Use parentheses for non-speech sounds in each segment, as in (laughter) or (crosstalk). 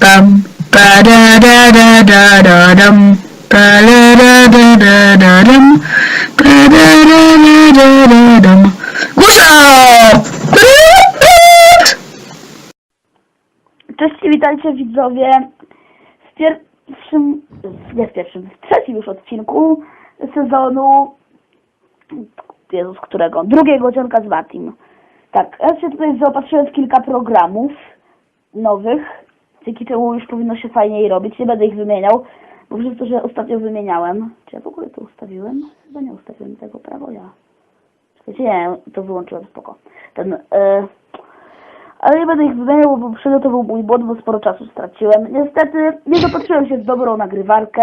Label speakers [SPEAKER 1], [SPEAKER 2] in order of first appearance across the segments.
[SPEAKER 1] pam, pa-da-da-da-da-da-dam, pa-da-da-da-da-da-dam, pa-da-da-da-da-da-dam. Gustaw!
[SPEAKER 2] Cześć, witajcie widzowie w pierwszym, nie w pierwszym, w trzecim już odcinku sezonu, Jezus, którego? Drugiego odcinka z Matim. Tak, ja się tutaj zaopatrzyłem w kilka programów nowych, dzięki czemu już powinno się fajniej robić, nie będę ich wymieniał, bo przez to, że ostatnio wymieniałem, czy ja w ogóle to ustawiłem? Chyba nie ustawiłem tego, prawo ja. Czekajcie, nie, to wyłączyłem, spoko. Ten, e, ale nie będę ich wymieniał, bo poprzednio to był mój błąd, bo sporo czasu straciłem. Niestety nie dopatrzyłem się w dobrą nagrywarkę,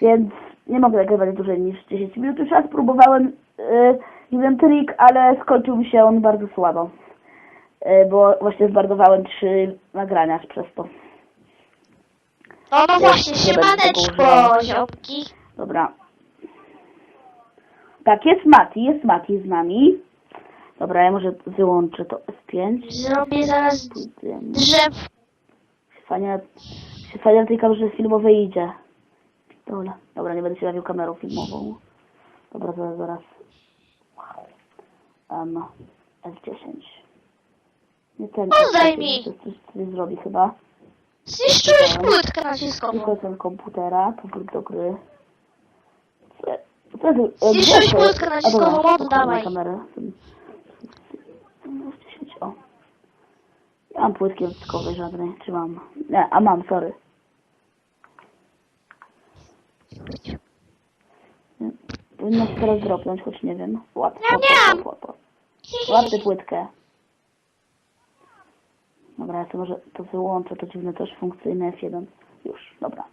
[SPEAKER 2] więc nie mogę nagrywać dłużej niż 10 minut. Już raz próbowałem yy, jeden trik, ale skończył mi się on bardzo słabo. Yy, bo właśnie zbardowałem trzy nagrania przez to.
[SPEAKER 3] No no właśnie,
[SPEAKER 2] nie będę tego
[SPEAKER 3] siemaneczko, ziomki.
[SPEAKER 2] Dobra. Tak, jest Mati, jest Mati z nami. Dobra, ja może wyłączę to F5.
[SPEAKER 3] Zrobię zaraz
[SPEAKER 2] Pójdziemy.
[SPEAKER 3] drzew.
[SPEAKER 2] Fajnie, się fajnie na tej kamerze filmowej idzie. Dobra, dobra, nie będę się bawił kamerą filmową. Dobra, zaraz, zaraz. Wow. Um, F10. Nie ten.
[SPEAKER 3] Oddaj
[SPEAKER 2] F10,
[SPEAKER 3] mi.
[SPEAKER 2] Coś, zrobi chyba.
[SPEAKER 3] Zniszczyłeś płytkę naciskową.
[SPEAKER 2] Tylko ten komputera, powrót do gry. Co, e,
[SPEAKER 3] Zniszczyłeś
[SPEAKER 2] gdzie to jest?
[SPEAKER 3] płytkę
[SPEAKER 2] A,
[SPEAKER 3] naciskową,
[SPEAKER 2] dobra,
[SPEAKER 3] oddawaj.
[SPEAKER 2] kamerę. F10, o. Nie mam płytki odciskowej żadnej, czy mam? Nie, a mam, sorry. Powinno się teraz dropnąć, choć nie wiem. Łap,
[SPEAKER 3] Ja
[SPEAKER 2] łap, łap, łap, łap. Łap tę płytkę. Dobra, ja to może to wyłączę, to dziwne też funkcyjne F1. Już, dobra.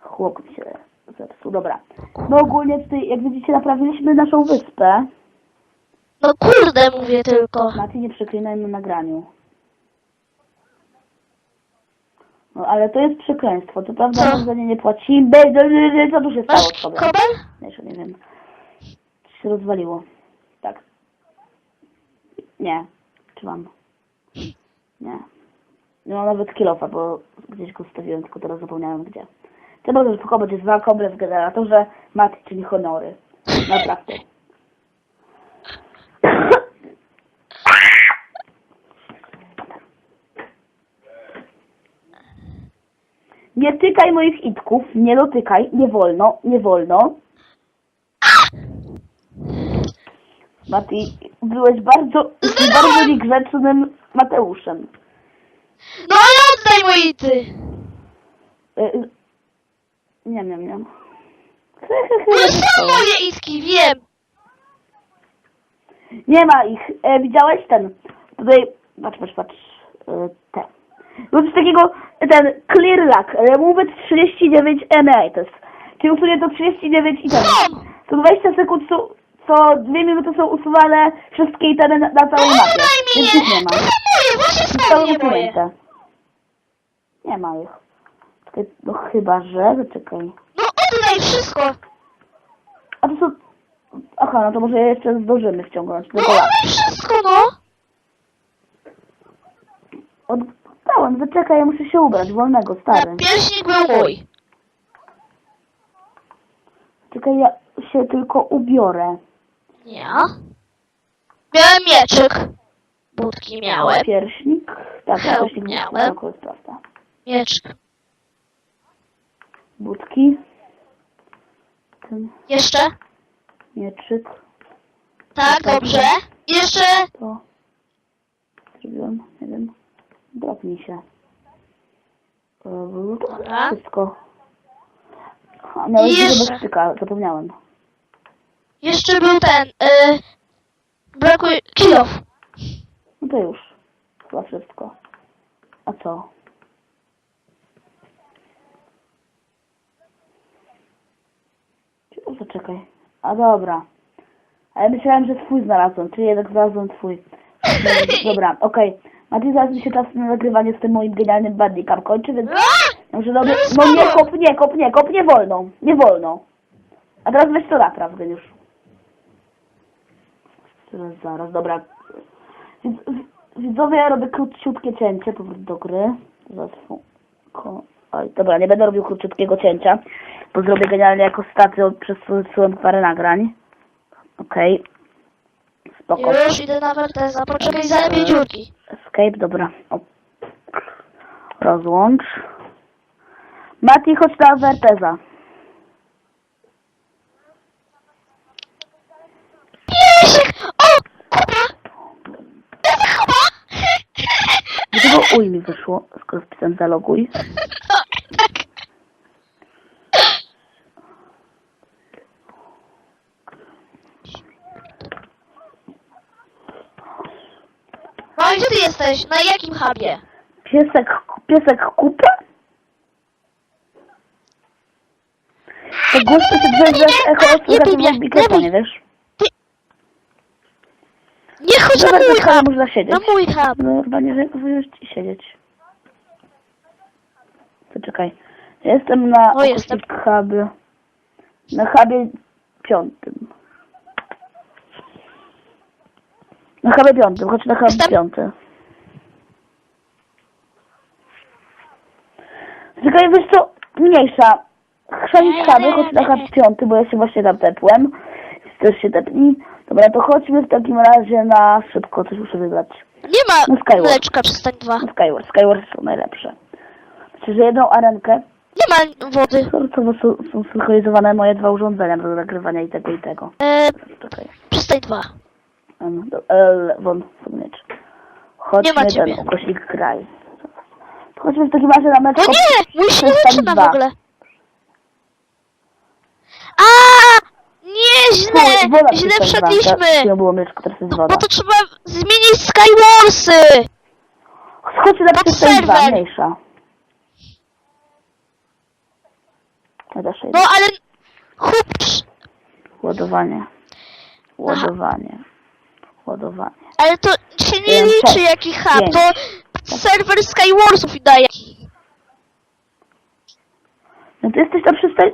[SPEAKER 2] Chłop mi się zepsuł, dobra. No ogólnie tutaj, jak widzicie, naprawiliśmy naszą wyspę.
[SPEAKER 3] No kurde, mówię tylko.
[SPEAKER 2] Mati, nie przeklinaj na nagraniu. No ale to jest przekleństwo, to prawda,
[SPEAKER 3] Co?
[SPEAKER 2] że za nie nie płacimy. Co tu się stało
[SPEAKER 3] Masz
[SPEAKER 2] tobą?
[SPEAKER 3] kobel?
[SPEAKER 2] Jeszcze nie wiem. Coś się rozwaliło. Tak. Nie. Czy mam? Nie. Nie mam nawet kilofa, bo gdzieś go stawiłem, tylko teraz zapomniałem gdzie. Trzeba też pochować jest dwa koble w generatorze, Mati, czyli honory. Naprawdę. Nie tykaj moich itków, nie dotykaj, nie wolno, nie wolno. Mati, byłeś bardzo, bardzo niegrzecznym Mateuszem.
[SPEAKER 3] No ale oddaj moje ity.
[SPEAKER 2] Y, Nie, nie, nie.
[SPEAKER 3] No są moje itki, wiem.
[SPEAKER 2] Nie ma ich. E, widziałeś ten? Tutaj, patrz, patrz, patrz. E, te. Był coś takiego, ten clear lock, remove 39 emeralds. Czyli usunie to 39 i ten.
[SPEAKER 3] Są.
[SPEAKER 2] Co 20 sekund są, co 2 minuty są usuwane wszystkie itemy na, na całej mapie. Więc ich nie ma.
[SPEAKER 3] moje, właśnie są nie moje.
[SPEAKER 2] usunięte. Nie ma ich. Czekaj, no chyba, że... Zaczekaj.
[SPEAKER 3] No oddaj wszystko.
[SPEAKER 2] A to są... Aha, no to może jeszcze zdążymy wciągnąć.
[SPEAKER 3] No
[SPEAKER 2] Tylko
[SPEAKER 3] oddaj wszystko, no.
[SPEAKER 2] Oddałem, zaczekaj, ja muszę się ubrać, wolnego, stary.
[SPEAKER 3] Pierśnik był mój.
[SPEAKER 2] Czekaj, ja się tylko ubiorę.
[SPEAKER 3] Ja? Miałem mieczyk. Budki miałem.
[SPEAKER 2] Pierśnik. Tak,
[SPEAKER 3] Hełm
[SPEAKER 2] pierśnik
[SPEAKER 3] miałem.
[SPEAKER 2] To jest prawda.
[SPEAKER 3] Mieczyk.
[SPEAKER 2] Budki. Ten
[SPEAKER 3] Jeszcze?
[SPEAKER 2] mieczyk.
[SPEAKER 3] Tak, dobrze. Jeszcze?
[SPEAKER 2] To zrobiłem, nie wiem. Drobni się.
[SPEAKER 3] Dobra.
[SPEAKER 2] Wszystko. A miałeś dużo
[SPEAKER 3] jeszcze.
[SPEAKER 2] styka, zapomniałem.
[SPEAKER 3] Jeszcze był ten, y, brakuje, kilof.
[SPEAKER 2] No to już. Chyba wszystko. A co? Zaczekaj. A dobra. A ja myślałem, że twój znalazłem, czyli jednak znalazłem twój. (laughs) Dobra, okej. Mati, zaraz mi się czas na nagrywanie z tym moim genialnym bandicam kończy, więc... Może no, no nie kop, nie kop, nie kop, nie wolno. Nie wolno. A teraz weź to napraw, już. Zaraz, zaraz, dobra. Widz- Widzowie, ja robię króciutkie cięcie, powrót do gry. Ko- Oj, dobra, nie będę robił króciutkiego cięcia, bo zrobię genialnie jako stację, przez wysyłam parę nagrań. Okej. Spoko.
[SPEAKER 3] Już idę na Werteza, poczekaj za dwie dziurki.
[SPEAKER 2] Escape, dobra. O. Rozłącz. Mati, chodź na Werteza. Uj mi wyszło, skoro wpisałem zaloguj? (laughs)
[SPEAKER 3] No i gdzie ty jesteś? Na jakim hubie?
[SPEAKER 2] Piesek, piesek kupę? To głośno się drzewiesz echo
[SPEAKER 3] Nie mnie,
[SPEAKER 2] w mikrofonie,
[SPEAKER 3] nie bij.
[SPEAKER 2] wiesz?
[SPEAKER 3] Chodź na
[SPEAKER 2] Zobacz,
[SPEAKER 3] mój hub!
[SPEAKER 2] można siedzieć.
[SPEAKER 3] Na mój hub!
[SPEAKER 2] No chyba nie wyjść i siedzieć. Poczekaj. Jestem na
[SPEAKER 3] O, jestem.
[SPEAKER 2] hubie. Na hubie piątym. Na hubie piątym, chodź na hub
[SPEAKER 3] Jestem.
[SPEAKER 2] piąty. Czekaj, wiesz co, mniejsza. Chrzanić huby, chodź na hub piąty, bo ja się właśnie tam tepłem. Też się tepnij. Dobra, to chodźmy w takim razie na szybko, coś muszę wybrać.
[SPEAKER 3] Nie ma
[SPEAKER 2] No Skyward.
[SPEAKER 3] mleczka przystań dwa.
[SPEAKER 2] No Skyward, Skyward są najlepsze. Znaczy, że jedną arenkę,
[SPEAKER 3] Nie ma wody.
[SPEAKER 2] to, to są, są synchronizowane moje dwa urządzenia do nagrywania i tego i tego.
[SPEAKER 3] E,
[SPEAKER 2] Czekaj.
[SPEAKER 3] przystań dwa.
[SPEAKER 2] Um, do, L, won, miecz. Chodźmy
[SPEAKER 3] Nie ma
[SPEAKER 2] ten ukośnik kraj. To Chodźmy w takim razie na mecz.
[SPEAKER 3] No nie! Mój się nie
[SPEAKER 2] Przystań
[SPEAKER 3] zaczyna w
[SPEAKER 2] dwa.
[SPEAKER 3] ogóle. A!
[SPEAKER 2] Fu, woda
[SPEAKER 3] Źle wszedliśmy!
[SPEAKER 2] Było mleczko, teraz jest
[SPEAKER 3] Bo
[SPEAKER 2] woda.
[SPEAKER 3] to trzeba zmienić Skywarsy!
[SPEAKER 2] Chodźmy na
[SPEAKER 3] pod serwer.
[SPEAKER 2] mniejsza. No też
[SPEAKER 3] No ale... Chłopcz!
[SPEAKER 2] Ładowanie. Ładowanie. Ładowanie.
[SPEAKER 3] Ale to się nie
[SPEAKER 2] Pięć,
[SPEAKER 3] liczy
[SPEAKER 2] sześć,
[SPEAKER 3] jaki hub,
[SPEAKER 2] pięć.
[SPEAKER 3] to serwer Skywarsów daje.
[SPEAKER 2] No ty jesteś na przystań...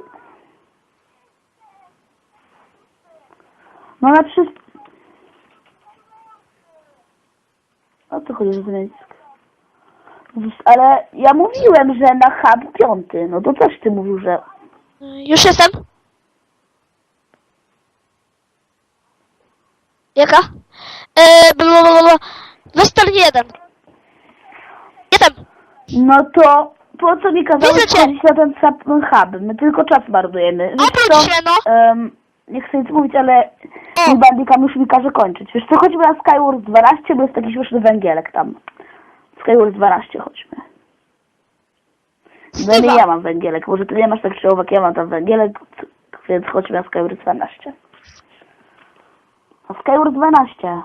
[SPEAKER 2] No na przystań... O co chodzi, że zmienić? Ale ja mówiłem, że na hub piąty. No to też ty mówił, że...
[SPEAKER 3] Już jestem. Jaka? Eee, blablabla. Western 1. Jestem.
[SPEAKER 2] No to po co mi kazałeś
[SPEAKER 3] Widzę cię.
[SPEAKER 2] chodzić na ten hub? My tylko czas marnujemy. Wiesz
[SPEAKER 3] Obróć
[SPEAKER 2] co?
[SPEAKER 3] się, no.
[SPEAKER 2] Em, nie chcę nic mówić, ale mój bandikam już mi każe kończyć. Wiesz co, chodźmy na Skyward 12, bo jest taki śmieszny węgielek tam. Skyward 12 chodźmy. No nie ja mam węgielek, może ty nie masz tak czy owak, ja mam tam węgielek, więc chodźmy na Skyward 12. Na Skyward 12.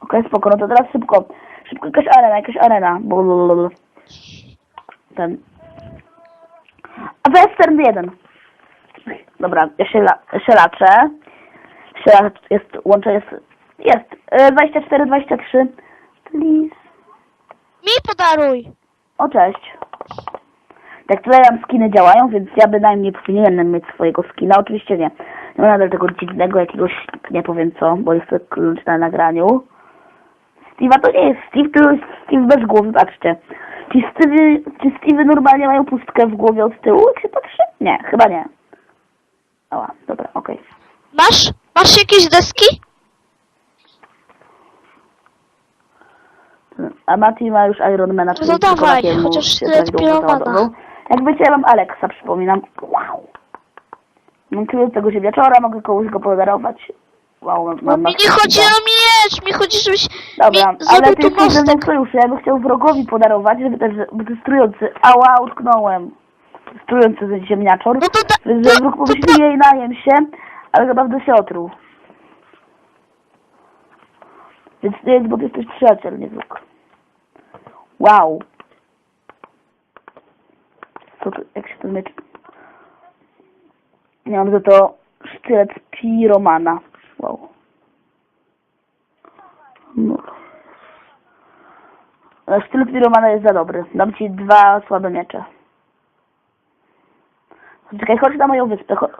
[SPEAKER 2] Okej, spoko, no to teraz szybko. Szybko jakaś arena, jakaś arena. Blablabla. Ten. A Western 1. Dobra, ja się, la, się laczę. Się jest, łącze jest, jest. E, 24, 23. Please.
[SPEAKER 3] Mi podaruj.
[SPEAKER 2] O, cześć. Tak tutaj nam skiny działają, więc ja bynajmniej powinienem mieć swojego skina. Oczywiście nie. Nie ma nadal tego dziwnego jakiegoś, nie powiem co, bo jest to klucz na nagraniu. Steve'a to nie jest Steve, to jest Steve bez głowy, patrzcie. Ci Steve, ci Steve normalnie mają pustkę w głowie od tyłu, jak się patrzy? Nie, chyba nie. Ała, dobra, okej.
[SPEAKER 3] Masz? Masz jakieś deski?
[SPEAKER 2] A Mati ma już Ironmana, czyli
[SPEAKER 3] No
[SPEAKER 2] tylko
[SPEAKER 3] dawaj,
[SPEAKER 2] na filmu
[SPEAKER 3] chociaż
[SPEAKER 2] się
[SPEAKER 3] tyle
[SPEAKER 2] tak
[SPEAKER 3] piromana.
[SPEAKER 2] załadował. Jak wiecie, ja mam Alexa, przypominam. Wow. Mam tego ziemniaczora, mogę komuś go podarować. Wow, mam,
[SPEAKER 3] No
[SPEAKER 2] mam
[SPEAKER 3] mi nie chodzi o miecz, mi chodzi, żebyś
[SPEAKER 2] Dobra,
[SPEAKER 3] mi
[SPEAKER 2] ale
[SPEAKER 3] zrobił
[SPEAKER 2] ty
[SPEAKER 3] tu
[SPEAKER 2] jesteś ze mną
[SPEAKER 3] mostek.
[SPEAKER 2] w sojuszu, ja bym chciał wrogowi podarować, żeby też, bo to jest trujący. Ała, utknąłem. Trujący ten ziemniaczor.
[SPEAKER 3] No to da,
[SPEAKER 2] Więc że wróg pomyśli jej najem się, ale naprawdę się otruł. Więc jest, bo ty jesteś przyjaciel, nie wróg. Wow. Co to, jak się to miecz... Nie mam za to sztylet piromana. Wow. No. Sztylet piromana jest za dobry. Dam ci dwa słabe miecze. Czekaj, chodź na moją wyspę. Chodź.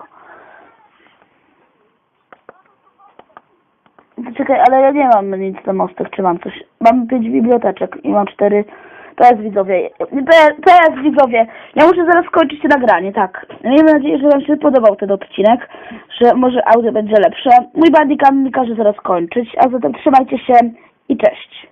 [SPEAKER 2] Czekaj, ale ja nie mam nic na mostek, czy mam coś. mam pięć biblioteczek i mam cztery. Teraz widzowie, teraz widzowie, ja muszę zaraz skończyć nagranie, tak. Miejmy nadzieję, że Wam się podobał ten odcinek, że może audio będzie lepsze. Mój bandicam mi każe zaraz kończyć, a zatem trzymajcie się i cześć.